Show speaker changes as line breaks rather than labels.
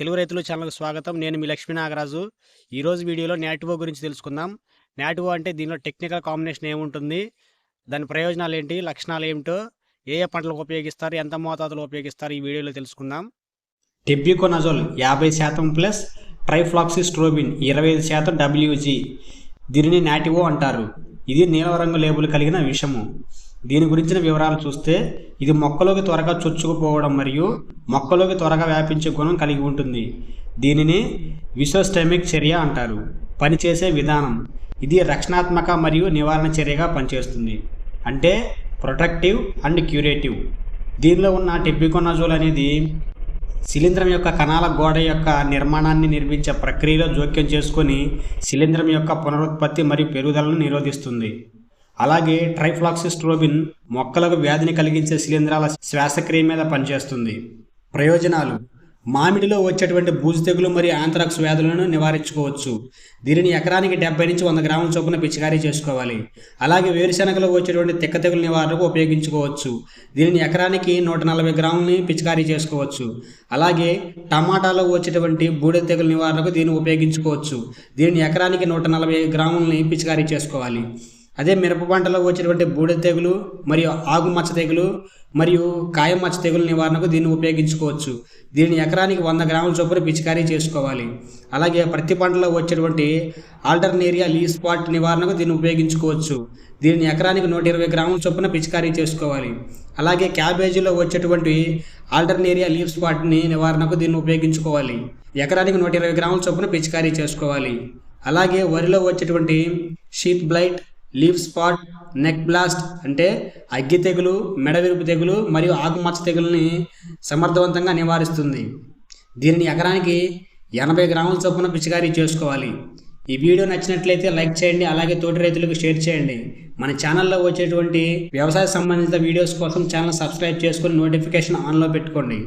తెలుగు రైతులు ఛానల్కి స్వాగతం. నేను మీ లక్ష్మీ నాగరాజు. ఈరోజు వీడియోలో నాటివో గురించి తెలుసుకుందాం. నాటివో అంటే దీనిలో టెక్నికల్ కాంబినేషన్ ఏముంటుంది? దాని ప్రయోజనాలు ఏంటి? లక్షణాలు ఏమిటో? ఏ ఏ పంటలకు ఉపయోగిస్తారు? ఎంత మోతాదులో ఉపయోగిస్తారు? ఈ వీడియోలో తెలుసుకుందాం. టెబ్యూకోనజోల్ యాభై శాతం ప్లస్ ట్రైఫ్లాక్సిస్ట్రోబిన్ ఇరవై ఐదు శాతం డబ్ల్యూజీ. దీనిని నాటివో అంటారు. ఇది నీలం రంగు లేబుల్ కలిగిన విషము. దీని గురించిన వివరాలు చూస్తే ఇది మొక్కలోకి త్వరగా చొచ్చుకుపోవడం మరియు మొక్కలోకి త్వరగా వ్యాపించే గుణం కలిగి ఉంటుంది. దీనిని విశ్వస్టెమిక్ చర్య అంటారు. పనిచేసే విధానం. ఇది రక్షణాత్మక మరియు నివారణ చర్యగా పనిచేస్తుంది. అంటే ప్రొటెక్టివ్ అండ్ క్యూరేటివ్. దీనిలో ఉన్న టెబ్బికొనజోల్ అనేది శిలీంధ్రం యొక్క కణాల గోడ యొక్క నిర్మాణాన్ని నిర్మించే ప్రక్రియలో జోక్యం చేసుకొని శిలీంధ్రం యొక్క పునరుత్పత్తి మరియు పెరుగుదలను నిరోధిస్తుంది. అలాగే ట్రైఫ్లాక్సిస్ట్రోబిన్ మొక్కలకు వ్యాధిని కలిగించే శిలీంధ్రాల శ్వాసక్రియ మీద పనిచేస్తుంది. ప్రయోజనాలు. మామిడిలో వచ్చేటువంటి బూజు తెగులు మరియు ఆంథ్రాక్స్ వ్యాధులను నివారించుకోవచ్చు. దీనిని ఎకరానికి డెబ్బై నుంచి వంద గ్రాముల చొప్పున పిచికారీ చేసుకోవాలి. అలాగే వేరుశనగలో వచ్చేటువంటి తిక్క తెగులు నివారణకు ఉపయోగించుకోవచ్చు. దీనిని ఎకరానికి నూట నలభై గ్రాములని పిచికారీ చేసుకోవచ్చు. అలాగే టమాటాలో వచ్చేటువంటి బూడిద తెగులు నివారణకు దీన్ని ఉపయోగించుకోవచ్చు. దీనిని ఎకరానికి నూట నలభై గ్రాములని పిచికారీ చేసుకోవాలి. అదే మిరప పంటలో వచ్చేటువంటి బూడిద తెగులు మరియు ఆకు మచ్చ తెగులు మరియు కాయ మచ్చ తెగులు నివారణకు దీన్ని ఉపయోగించుకోవచ్చు. దీని ఎకరానికి వంద గ్రాముల చొప్పున పిచికారీ చేసుకోవాలి. అలాగే ప్రతి పంటలో వచ్చేటువంటి ఆల్టర్నేరియా లీ స్పాట్ నివారణకు దీన్ని ఉపయోగించుకోవచ్చు. దీని ఎకరానికి నూట ఇరవై గ్రాముల చొప్పున పిచికారీ చేసుకోవాలి. అలాగే క్యాబేజీలో వచ్చేటువంటి ఆల్టర్నేరియా లీఫ్ స్పాట్ని నివారణకు దీన్ని ఉపయోగించుకోవాలి. ఎకరానికి నూట ఇరవై గ్రాముల చొప్పున పిచికారీ చేసుకోవాలి. అలాగే వరిలో వచ్చేటువంటి sheath blight leaf spot neck blast అంటే అగ్గి తెగులు మెడవిరుపు తెగులు మరియు ఆకుమచ్చ తెగులని సమర్థవంతంగా నివారిస్తుంది. దీనిని ఎకరానికి ఎనభై గ్రాముల చొప్పున పిచికారీ చేసుకోవాలి. ఈ వీడియో నచ్చినట్లయితే లైక్ చేయండి అలాగే తోటి రైతులకు షేర్ చేయండి. మన ఛానల్లో వచ్చేటువంటి వ్యవసాయ సంబంధిత వీడియోస్ కోసం ఛానల్ సబ్స్క్రైబ్ చేసుకొని నోటిఫికేషన్ ఆన్లో పెట్టుకోండి.